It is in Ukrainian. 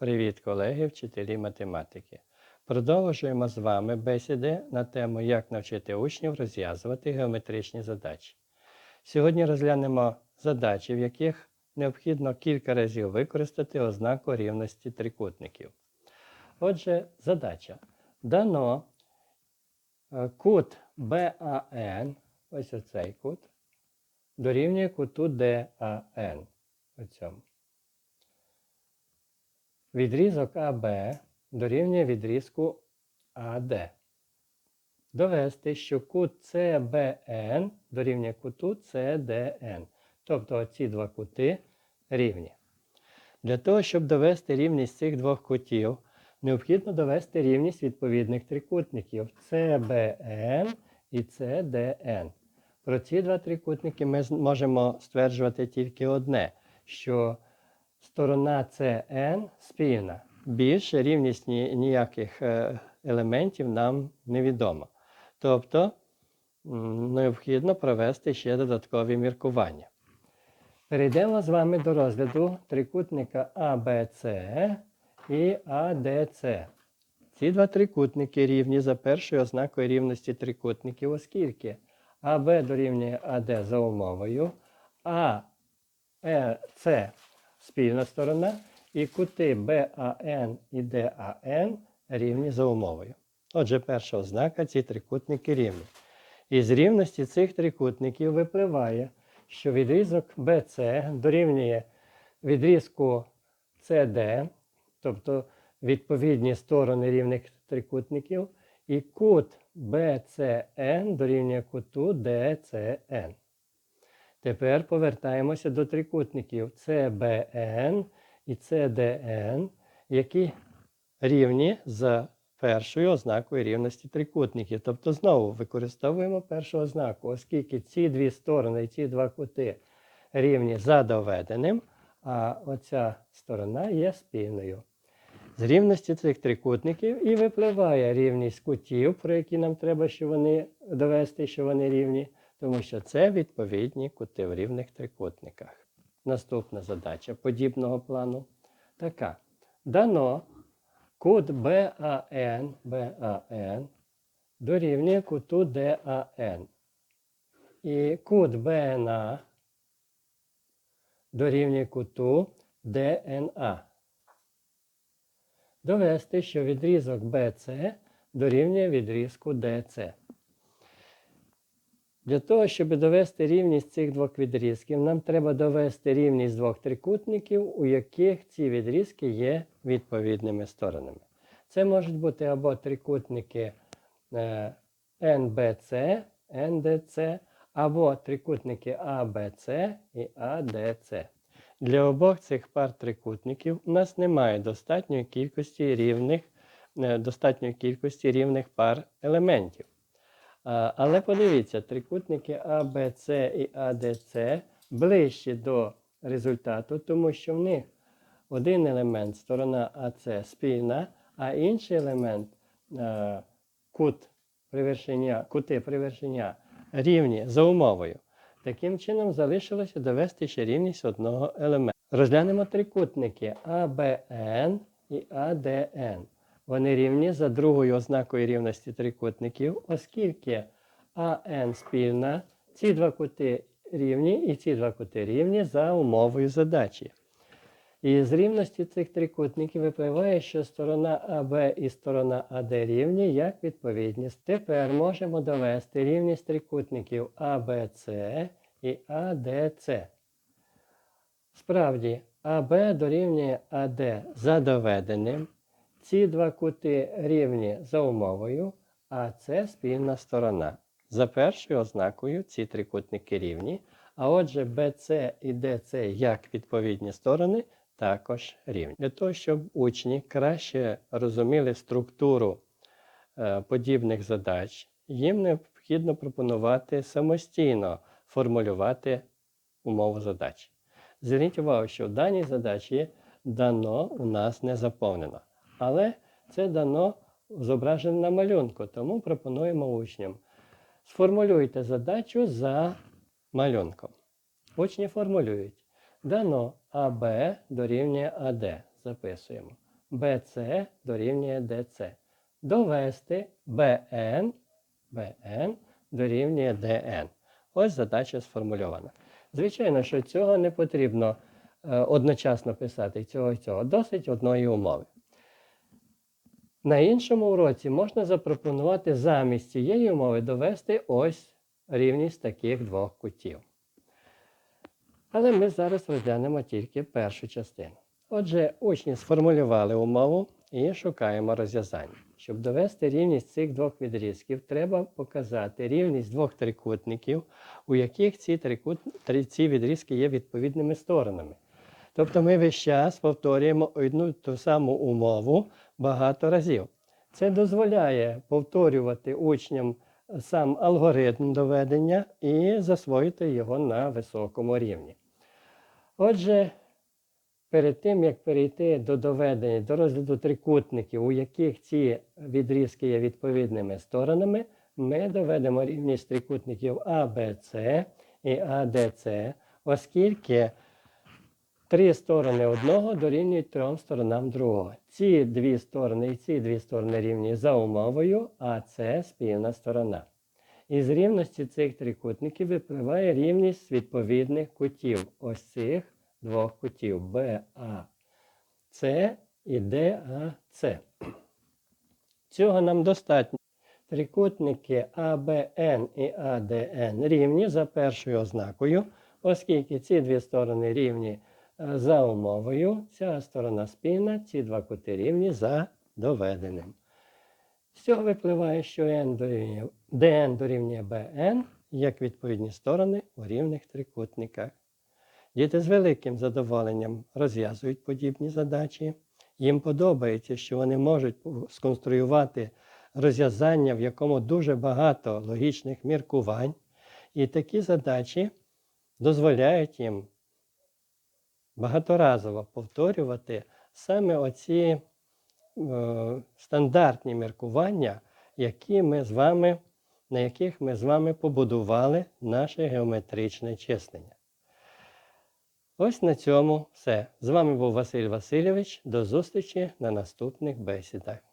Привіт, колеги, вчителі математики. Продовжуємо з вами бесіди на тему, як навчити учнів розв'язувати геометричні задачі. Сьогодні розглянемо задачі, в яких необхідно кілька разів використати ознаку рівності трикутників. Отже, задача. Дано е, кут BAN, ось оцей кут, дорівнює куту DAN. Оцьому. Відрізок АБ дорівнює відрізку АД. Довести, що кут CBN дорівнює куту CDN. Тобто ці два кути рівні. Для того, щоб довести рівність цих двох кутів, необхідно довести рівність відповідних трикутників CBN і CDN. Про ці два трикутники ми можемо стверджувати тільки одне, що сторона CN спільна. Більше рівність ні- ніяких е, елементів нам невідомо. Тобто необхідно провести ще додаткові міркування. Перейдемо з вами до розгляду трикутника ABC і ADC. Ці два трикутники рівні за першою ознакою рівності трикутників, оскільки АБ дорівнює АД за умовою, а С спільна сторона, і кути BAN і DAN рівні за умовою. Отже, перша ознака ці трикутники рівні. Із рівності цих трикутників випливає, що відрізок BC дорівнює відрізку CD, тобто відповідні сторони рівних трикутників, і кут BCN дорівнює куту DCN. Тепер повертаємося до трикутників CBN і CDN, які рівні за першою ознакою рівності трикутників. Тобто знову використовуємо першу ознаку, оскільки ці дві сторони і ці два кути рівні за доведеним, а оця сторона є спільною. З рівності цих трикутників і випливає рівність кутів, про які нам треба, що вони довести, що вони рівні, тому що це відповідні кути в рівних трикутниках. Наступна задача подібного плану така. Дано кут BAN, BAN дорівнює куту DAN. І кут BNA дорівнює куту DNA. Довести, що відрізок BC дорівнює відрізку DC. Для того, щоб довести рівність цих двох відрізків, нам треба довести рівність двох трикутників, у яких ці відрізки є відповідними сторонами. Це можуть бути або трикутники е, NBC, NDC, або трикутники ABC і ADC. Для обох цих пар трикутників у нас немає достатньої кількості рівних, е, достатньої кількості рівних пар елементів. Але подивіться, трикутники ABC і ADC ближчі до результату, тому що в них один елемент, сторона АС спільна, а інший елемент кут привершення, кути привершення рівні за умовою. Таким чином залишилося довести ще рівність одного елемента. Розглянемо трикутники ABN і ADN. Вони рівні за другою ознакою рівності трикутників, оскільки АН спільна, ці два кути рівні і ці два кути рівні за умовою задачі. І з рівності цих трикутників випливає, що сторона АБ і сторона АД рівні як відповідність. Тепер можемо довести рівність трикутників АБЦ і АДЦ. Справді, АБ дорівнює АД за доведеним. Ці два кути рівні за умовою, а це спільна сторона. За першою ознакою ці трикутники рівні, а отже BC і DC як відповідні сторони також рівні. Для того, щоб учні краще розуміли структуру е, подібних задач, їм необхідно пропонувати самостійно формулювати умову задачі. Зверніть увагу, що в даній задачі дано у нас не заповнено. Але це дано зображено на малюнку, тому пропонуємо учням. Сформулюйте задачу за малюнком. Учні формулюють. Дано АБ дорівнює АД. Записуємо. BC дорівнює DC. Довести BN, BN дорівнює DN. Ось задача сформульована. Звичайно, що цього не потрібно е, одночасно писати цього і цього. Досить одної умови. На іншому уроці можна запропонувати замість цієї умови довести ось рівність таких двох кутів. Але ми зараз розглянемо тільки першу частину. Отже, учні сформулювали умову і шукаємо розв'язання. Щоб довести рівність цих двох відрізків, треба показати рівність двох трикутників, у яких ці, трикут... ці відрізки є відповідними сторонами. Тобто ми весь час повторюємо одну ту саму умову багато разів. Це дозволяє повторювати учням сам алгоритм доведення і засвоїти його на високому рівні. Отже, перед тим, як перейти до доведення, до розгляду трикутників, у яких ці відрізки є відповідними сторонами, ми доведемо рівність трикутників ABC і ADC, оскільки три сторони одного дорівнюють трьом сторонам другого. Ці дві сторони і ці дві сторони рівні за умовою, а це спільна сторона. Із рівності цих трикутників випливає рівність відповідних кутів. Ось цих двох кутів BAC і DAC. Цього нам достатньо. Трикутники ABN і ADN рівні за першою ознакою, оскільки ці дві сторони рівні за умовою, ця сторона спільна, ці два кути рівні за доведеним. З цього випливає, що n дорівнює, dn дорівнює bn, як відповідні сторони у рівних трикутниках. Діти з великим задоволенням розв'язують подібні задачі. Їм подобається, що вони можуть сконструювати розв'язання, в якому дуже багато логічних міркувань. І такі задачі дозволяють їм багаторазово повторювати саме оці е, стандартні міркування, які ми з вами, на яких ми з вами побудували наше геометричне числення. Ось на цьому все. З вами був Василь Васильович. До зустрічі на наступних бесідах.